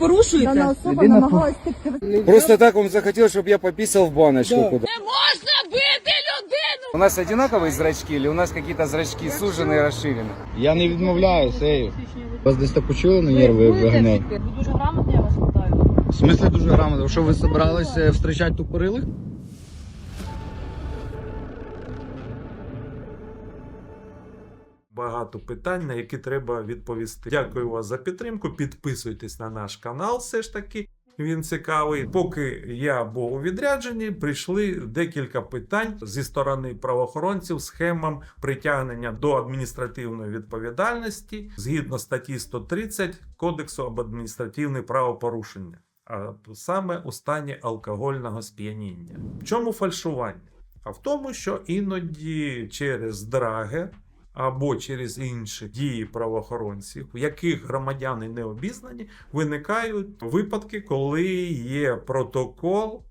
порушуєте? Дана особа Людина намагалась втекти. Просто так он захотел, чтобы я пописал в баночку Да. куда. Не можна бити людину! У нас одинаковые зрачки или у нас какие-то зрачки сужены и расширены? Я не відмовляюсь, ей. Вас десь так почули на нерви виганяй. Ви дуже грамотно, я вас питаю. В смислі дуже грамотно. Що ви собиралися зустрічати тупорилих? Багато питань, на які треба відповісти. Дякую вас за підтримку. Підписуйтесь на наш канал, все ж таки. Він цікавий. Поки я був у відрядженні, прийшли декілька питань зі сторони правоохоронців схемам притягнення до адміністративної відповідальності згідно статті 130 Кодексу об адміністративне правопорушення, а саме у стані алкогольного сп'яніння. В чому фальшування? А в тому, що іноді через драгер або через інші дії правоохоронців, в яких громадяни не обізнані, виникають випадки, коли є протокол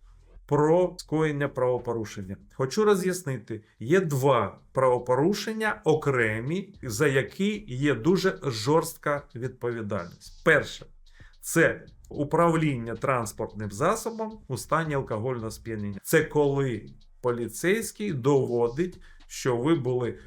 про скоєння правопорушення. Хочу роз'яснити: є два правопорушення окремі, за які є дуже жорстка відповідальність. Перше це управління транспортним засобом у стані алкогольного сп'яніння. Це коли поліцейський доводить, що ви були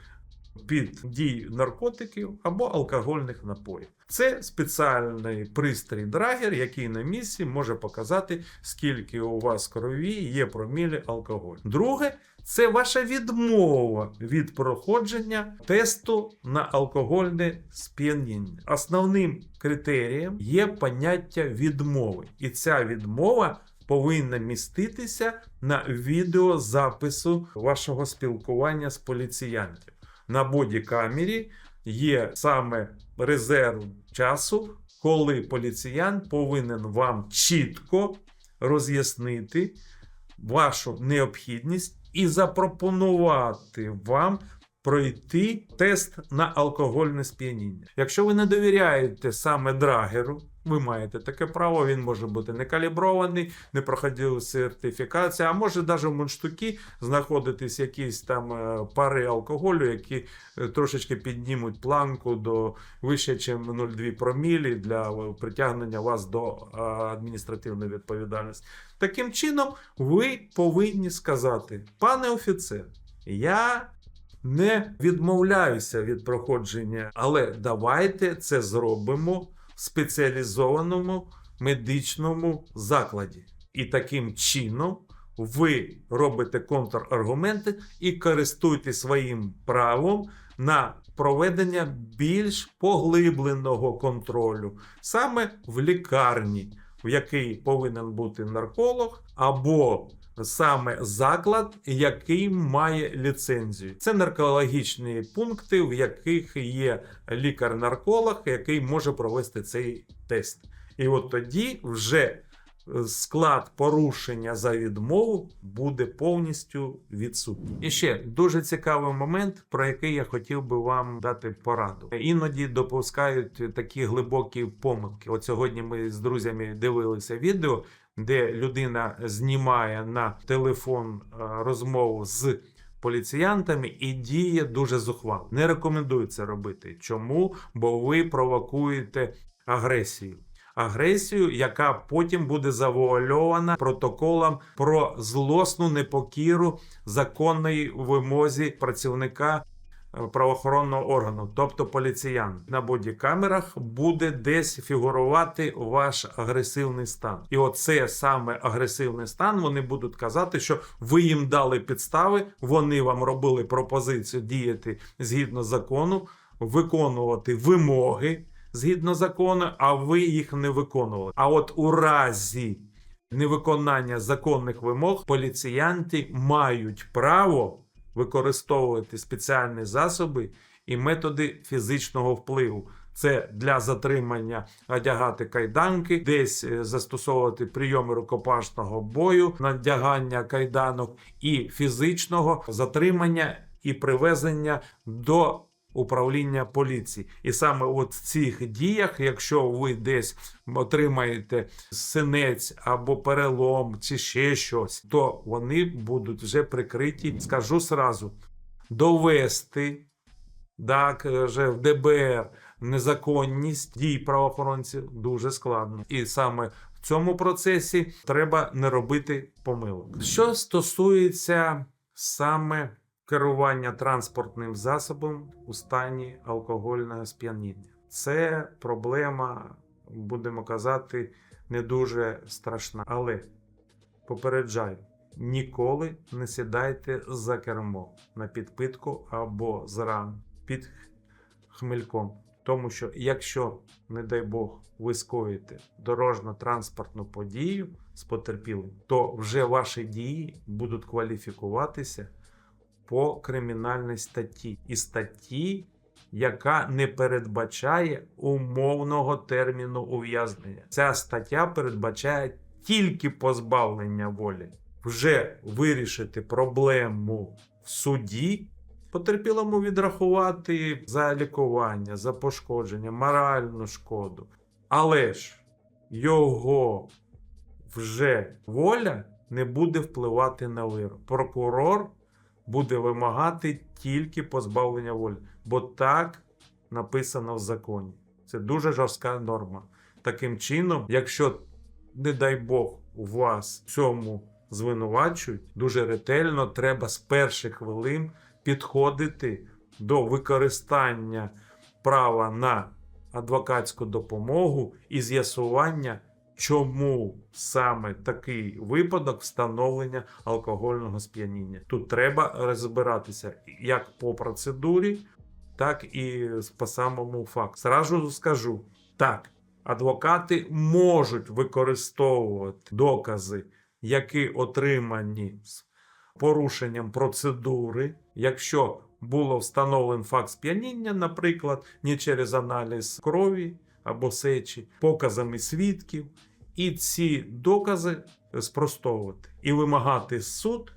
під дією наркотиків або алкогольних напоїв. Це спеціальний пристрій драгер, який на місці може показати, скільки у вас крові є промілі алкоголю. Друге, це ваша відмова від проходження тесту на алкогольне сп'яніння. Основним критерієм є поняття відмови, і ця відмова повинна міститися на відеозапису вашого спілкування з поліціянтів. На бодікамері є саме резерв часу, коли поліціян повинен вам чітко роз'яснити вашу необхідність і запропонувати вам пройти тест на алкогольне сп'яніння. Якщо ви не довіряєте саме драгеру, ви маєте таке право, він може бути не калібрований, не проходив сертифікацію, а може навіть в мундштуки знаходитись якісь там е, пари алкоголю, які е, трошечки піднімуть планку до вище, ніж 0,2 промілі для е, притягнення вас до адміністративної відповідальності. Таким чином, ви повинні сказати, пане офіцер, я не відмовляюся від проходження, але давайте це зробимо спеціалізованому медичному закладі. І таким чином ви робите контраргументи і користуєтесь своїм правом на проведення більш поглибленого контролю саме в лікарні, в якій повинен бути нарколог або саме заклад, який має ліцензію. Це наркологічні пункти, в яких є лікар-нарколог, який може провести цей тест. І от тоді вже е, склад порушення за відмову буде повністю відсутній. І ще дуже цікавий момент, про який я хотів би вам дати пораду. Іноді допускають такі глибокі помилки. От сьогодні ми з друзями дивилися відео, де людина знімає на телефон е, розмову з поліціянтами і діє дуже зухвало. Не рекомендую це робити. Чому? Бо ви провокуєте агресію. Агресію, яка потім буде завуальована протоколом про злосну непокіру законної вимозі працівника правоохоронного органу, тобто поліціян. На бодікамерах буде десь фігурувати ваш агресивний стан. І оце саме агресивний стан. Вони будуть казати, що ви їм дали підстави, вони вам робили пропозицію діяти згідно закону, виконувати вимоги згідно закону, а ви їх не виконували. А от у разі невиконання законних вимог поліціянти мають право використовувати спеціальні засоби і методи фізичного впливу. Це для затримання одягати кайданки, десь е, застосовувати прийоми рукопашного бою, надягання кайданок і фізичного затримання і привезення до управління поліції. І саме от в цих діях, якщо ви десь отримаєте синець або перелом, чи ще щось, то вони будуть вже прикриті. Скажу сразу, довести так, вже в ДБР незаконність дій правоохоронців дуже складно. І саме в цьому процесі треба не робити помилок. Що стосується саме керування транспортним засобом у стані алкогольного сп'яніння, це проблема, будемо казати, не дуже страшна. Але попереджаю. Ніколи не сідайте за кермо на підпитку або зран під хмельком. Тому що якщо, не дай Бог, ви скоїте дорожньо-транспортну подію з потерпілим, то вже ваші дії будуть кваліфікуватися по кримінальній статті. І статті, яка не передбачає умовного терміну ув'язнення. Ця стаття передбачає тільки позбавлення волі. Вже вирішити проблему в суді, потерпілому відрахувати за лікування, за пошкодження, моральну шкоду. Але ж його вже воля не буде впливати на вирок. Прокурор буде вимагати тільки позбавлення волі, бо так написано в законі. Це дуже жорстка норма. Таким чином, якщо, не дай Бог, у вас в цьому звинувачують, дуже ретельно треба з перших хвилин підходити до використання права на адвокатську допомогу і з'ясування, чому саме такий випадок встановлення алкогольного сп'яніння. Тут треба розбиратися як по процедурі, так і по самому факту. Зразу скажу, так, адвокати можуть використовувати докази, які отримані з порушенням процедури, якщо було встановлен факт сп'яніння, наприклад, не через аналіз крові або сечі, показами свідків, і ці докази спростовувати і вимагати суд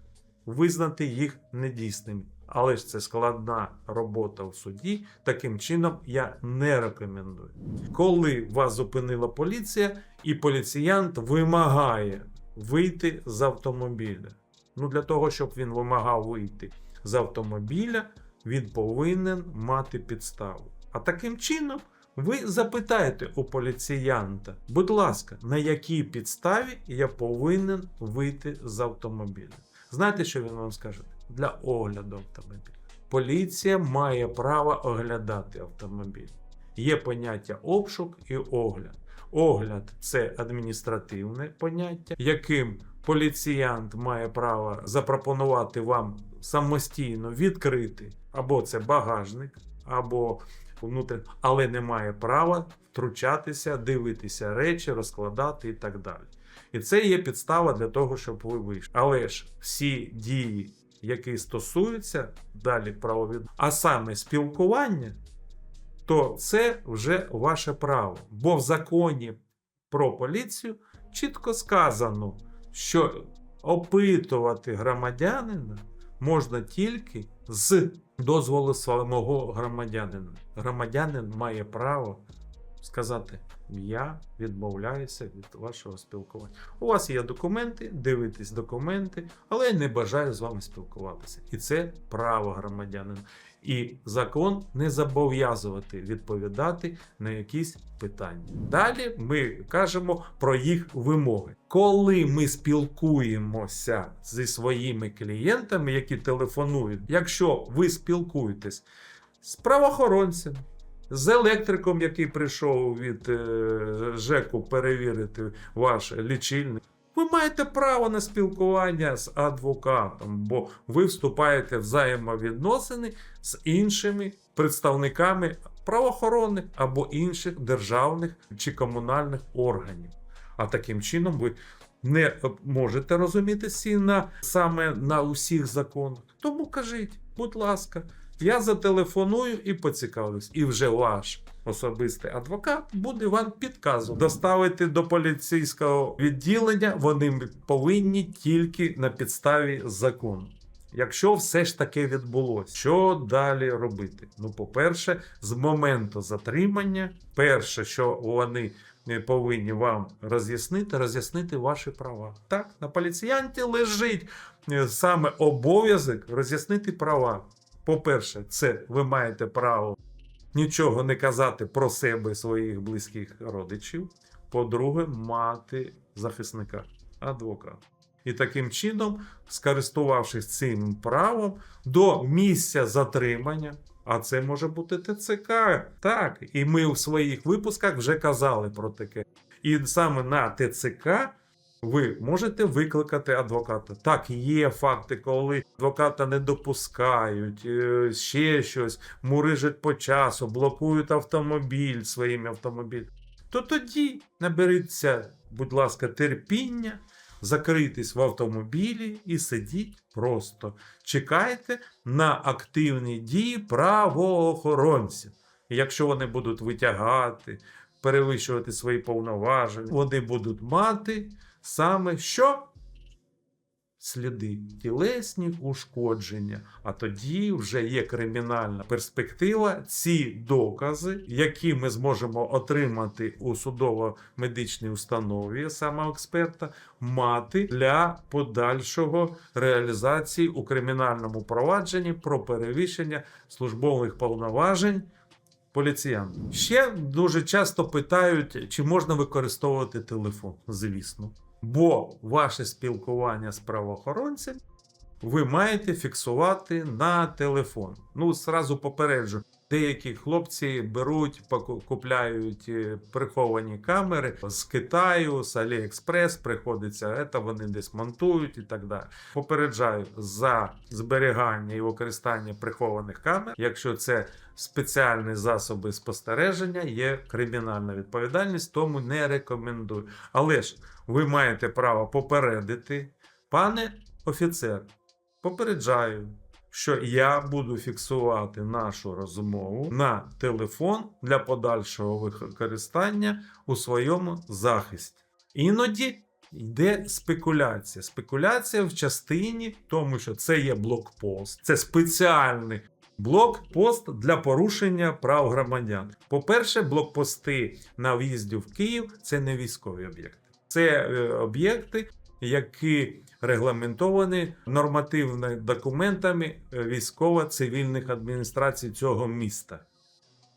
визнати їх недійсними. Але ж це складна робота в суді. Таким чином я не рекомендую. Коли вас зупинила поліція, і поліціянт вимагає вийти з автомобіля. Ну, для того, щоб він вимагав вийти з автомобіля, він повинен мати підставу. А таким чином ви запитаєте у поліціянта, будь ласка, на якій підставі я повинен вийти з автомобіля? Знаєте, що він вам скаже? Для огляду автомобіля. Поліція має право оглядати автомобіль. Є поняття обшук і огляд. Огляд це адміністративне поняття, яким поліціянт має право запропонувати вам самостійно відкрити або це багажник, або внутрі, але не має права втручатися, дивитися речі, розкладати і так далі. І це є підстава для того, щоб ви вийшли. Але ж всі дії, які стосуються далі правовід, а саме спілкування, то це вже ваше право. Бо в законі про поліцію чітко сказано, що опитувати громадянина можна тільки з дозволу самого громадянина. Громадянин має право сказати: Я відмовляюся від вашого спілкування. У вас є документи, дивитесь документи, але я не бажаю з вами спілкуватися. І це право громадянина. І закон не зобов'язувати відповідати на якісь питання. Далі ми кажемо про їх вимоги. Коли ми спілкуємося зі своїми клієнтами, які телефонують, якщо ви спілкуєтесь з правоохоронцем, з електриком, який прийшов від е, ЖЕКу перевірити ваш лічильник. Ви маєте право на спілкування з адвокатом, бо ви вступаєте в взаємовідносини з іншими представниками правоохоронних або інших державних чи комунальних органів. А таким чином ви не можете розумітися на саме на усіх законах. Тому кажіть, будь ласка, я зателефоную і поцікавлюсь. І вже ваш особистий адвокат буде вам підказувати. Доставити до поліцейського відділення вони повинні тільки на підставі закону. Якщо все ж таки відбулося, що далі робити? Ну, по-перше, з моменту затримання, перше, що вони е, повинні вам роз'яснити, роз'яснити ваші права. Так, на поліціянті лежить е, саме обов'язок роз'яснити права. По-перше, це ви маєте право нічого не казати про себе своїх близьких родичів. По-друге, мати захисника, адвоката. І таким чином, скористувавшись цим правом, до місця затримання, а це може бути ТЦК, так. І ми у своїх випусках вже казали про таке. І саме на ТЦК ви можете викликати адвоката. Так, є факти, коли адвоката не допускають, е, ще щось, мурижать по часу, блокують автомобіль своїм автомобілем. То тоді наберіться, будь ласка, терпіння, закритись в автомобілі і сидіть просто. Чекайте на активні дії правоохоронців. Якщо вони будуть витягати, перевищувати свої повноваження, вони будуть мати саме що? Сліди, тілесні ушкодження. А тоді вже є кримінальна перспектива. Ці докази, які ми зможемо отримати у судово-медичній установі, саме експерта, мати для подальшого реалізації у кримінальному провадженні про перевищення службових повноважень поліціян. Ще дуже часто питають, чи можна використовувати телефон. Звісно. Бо ваше спілкування з правоохоронцем ви маєте фіксувати на телефон. Ну, зразу попереджу. Деякі хлопці беруть, купляють е, приховані камери з Китаю, з Аліекспрес, приходиться, це вони десь монтують і так далі. Попереджаю за зберігання і використання прихованих камер. Якщо це спеціальні засоби спостереження, є кримінальна відповідальність, тому не рекомендую. Але ж ви маєте право попередити, пане офіцер, попереджаю, що я буду фіксувати нашу розмову на телефон для подальшого використання у своєму захисті. Іноді йде спекуляція. Спекуляція в частині, тому що це є блокпост, це спеціальний. Блокпост для порушення прав громадян. По-перше, блокпости на в'їзді в Київ це не військові об'єкти. Це е, об'єкти, які регламентовані нормативними документами е, військово-цивільних адміністрацій цього міста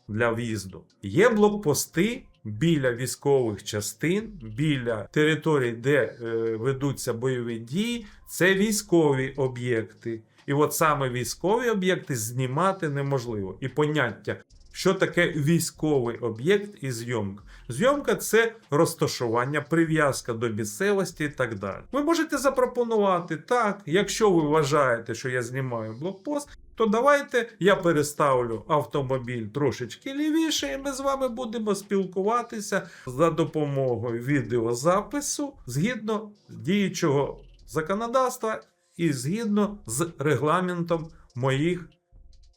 для в'їзду. Є блокпости біля військових частин, біля територій, де е, ведуться бойові дії. Це військові об'єкти. І от саме військові об'єкти знімати неможливо. І поняття, що таке військовий об'єкт і зйомка. Зйомка це розташування, прив'язка до місцевості і так далі. Ви можете запропонувати так, якщо ви вважаєте, що я знімаю блокпост, то давайте я переставлю автомобіль трошечки лівіше, і ми з вами будемо спілкуватися за допомогою відеозапису згідно діючого законодавства і згідно з регламентом моїх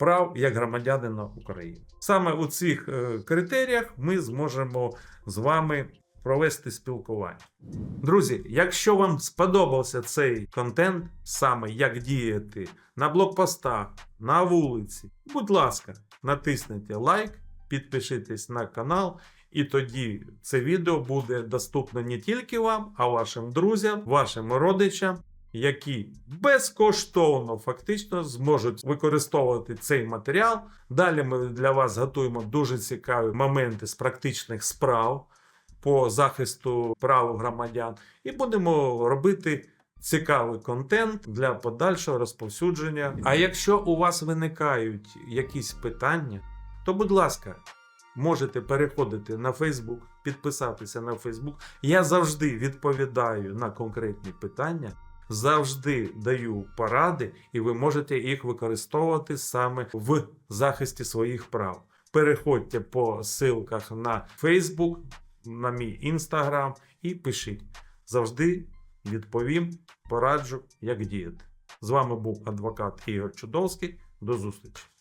прав як громадянина України. Саме у цих е, критеріях ми зможемо з вами провести спілкування. Друзі, якщо вам сподобався цей контент, саме як діяти на блокпостах, на вулиці, будь ласка, натисніть лайк, підпишитесь на канал. І тоді це відео буде доступно не тільки вам, а вашим друзям, вашим родичам, які безкоштовно фактично зможуть використовувати цей матеріал. Далі ми для вас готуємо дуже цікаві моменти з практичних справ по захисту прав громадян, і будемо робити. Цікавий контент для подальшого розповсюдження. А якщо у вас виникають якісь питання, то будь ласка, можете переходити на Facebook, підписатися на Facebook. Я завжди відповідаю на конкретні питання, завжди даю поради, і ви можете їх використовувати саме в захисті своїх прав. Переходьте по ссылках на Facebook, на мій Instagram і пишіть. Завжди відповім, пораджу, як діяти. З вами був адвокат Ігор Чудовський. До зустрічі!